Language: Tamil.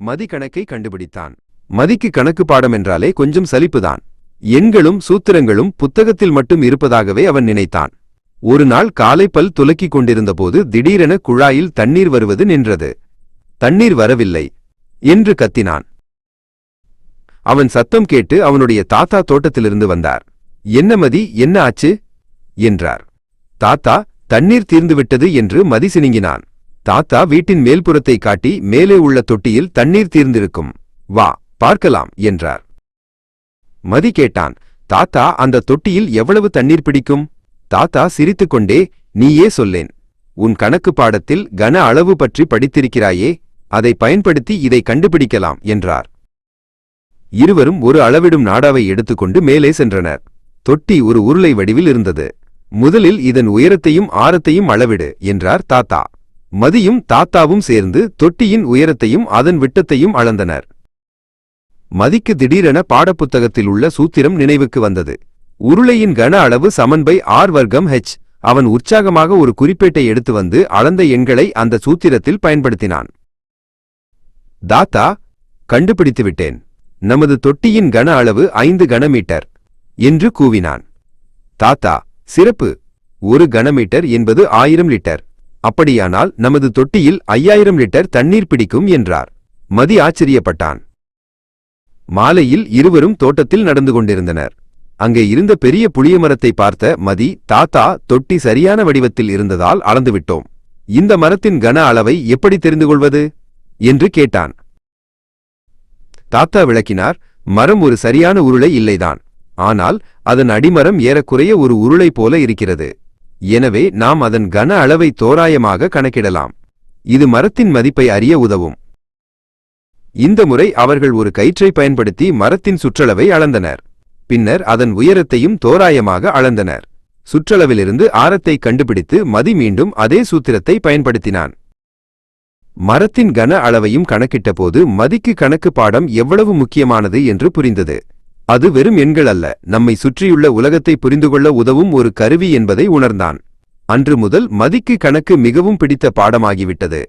மதி கணக்கை கண்டுபிடித்தான். மதிக்கு கணக்கு பாடம் என்றாலே கொஞ்சம் சலிப்புதான். எண்களும் சூத்திரங்களும் புத்தகத்தில் மட்டும் இருப்பதாகவே அவன் நினைத்தான். ஒரு நாள் காலை பல் துலக்கிக் கொண்டிருந்தபோது திடீரென குழாயில் தண்ணீர் வருவது நின்றது. தண்ணீர் வரவில்லை என்று கத்தினான். அவன் சத்தம் கேட்டு அவனுடைய தாத்தா தோட்டத்திலிருந்து வந்தார். என்ன மதி என்ன ஆச்சு? என்றார். தாத்தா தண்ணீர் தீர்ந்துவிட்டது என்று மதி சினுங்கினான். தாத்தா வீட்டின் மேல்புறத்தை காட்டி மேலே உள்ள தொட்டியில் தண்ணீர் தீர்ந்திருக்கும். வா பார்க்கலாம் என்றார். மதி கேட்டான் தாத்தா அந்த தொட்டியில் எவ்வளவு தண்ணீர் பிடிக்கும்? தாத்தா சிரித்துக்கொண்டே நீயே சொல்லேன். உன் கணக்கு பாடத்தில் கன அளவு பற்றி படித்திருக்கிறாயே அதை பயன்படுத்தி இதை கண்டுபிடிக்கலாம் என்றார். இருவரும் ஒரு அளவிடும் நாடாவை எடுத்துக்கொண்டு மேலே சென்றனர். தொட்டி ஒரு உருளை வடிவில் இருந்தது. முதலில் இதன் உயரத்தையும் ஆரத்தையும் அளவிடு என்றார் தாத்தா. மதியும் தாத்தாவும் சேர்ந்து தொட்டியின் உயரத்தையும் அதன் விட்டத்தையும் அளந்தனர். மதிக்கு திடீரென பாடப்புத்தகத்தில் உள்ள சூத்திரம் நினைவுக்கு வந்தது. உருளையின் கன அளவு சமன்பை ஆர் வர்க்கம் ஹெச் அவன் உற்சாகமாக ஒரு குறிப்பேட்டை எடுத்து வந்து அளந்த எண்களை அந்த சூத்திரத்தில் பயன்படுத்தினான். தாத்தா கண்டுபிடித்து விட்டேன். நமது தொட்டியின் கன அளவு ஐந்து கனமீட்டர் என்று கூவினான். தாத்தா சிறப்பு. ஒரு கனமீட்டர் என்பது ஆயிரம் லிட்டர். அப்படியானால் நமது தொட்டியில் ஐயாயிரம் லிட்டர் தண்ணீர் பிடிக்கும் என்றார். மதி ஆச்சரியப்பட்டான். மாலையில் இருவரும் தோட்டத்தில் நடந்து கொண்டிருந்தனர். அங்கே இருந்த பெரிய புளிய மரத்தை பார்த்த மதி தாத்தா தொட்டி சரியான வடிவத்தில் இருந்ததால் அளந்துவிட்டோம். இந்த மரத்தின் கன அளவை எப்படி தெரிந்து கொள்வது? என்று கேட்டான். தாத்தா விளக்கினார் மரம் ஒரு சரியான உருளை இல்லைதான். ஆனால் அதன் அடிமரம் ஏறக்குறைய ஒரு உருளை போல இருக்கிறது. எனவே நாம் அதன் கன அளவை தோராயமாக கணக்கிடலாம். இது மரத்தின் மதிப்பை அறிய உதவும். இந்த முறை அவர்கள் ஒரு கயிற்றை பயன்படுத்தி மரத்தின் சுற்றளவை அளந்தனர். பின்னர் அதன் உயரத்தையும் தோராயமாக அளந்தனர். சுற்றளவிலிருந்து ஆரத்தை கண்டுபிடித்து மதி மீண்டும் அதே சூத்திரத்தை பயன்படுத்தினான். மரத்தின் கன அளவையும் கணக்கிட்டபோது மதிக்கு கணக்கு பாடம் எவ்வளவு முக்கியமானது என்று புரிந்தது. அது வெறும் எண்கள் அல்ல. நம்மை சுற்றியுள்ள உலகத்தை புரிந்துகொள்ள உதவும் ஒரு கருவி என்பதை உணர்ந்தான். அன்று முதல் மதிக்கு கணக்கு மிகவும் பிடித்த பாடமாகிவிட்டது.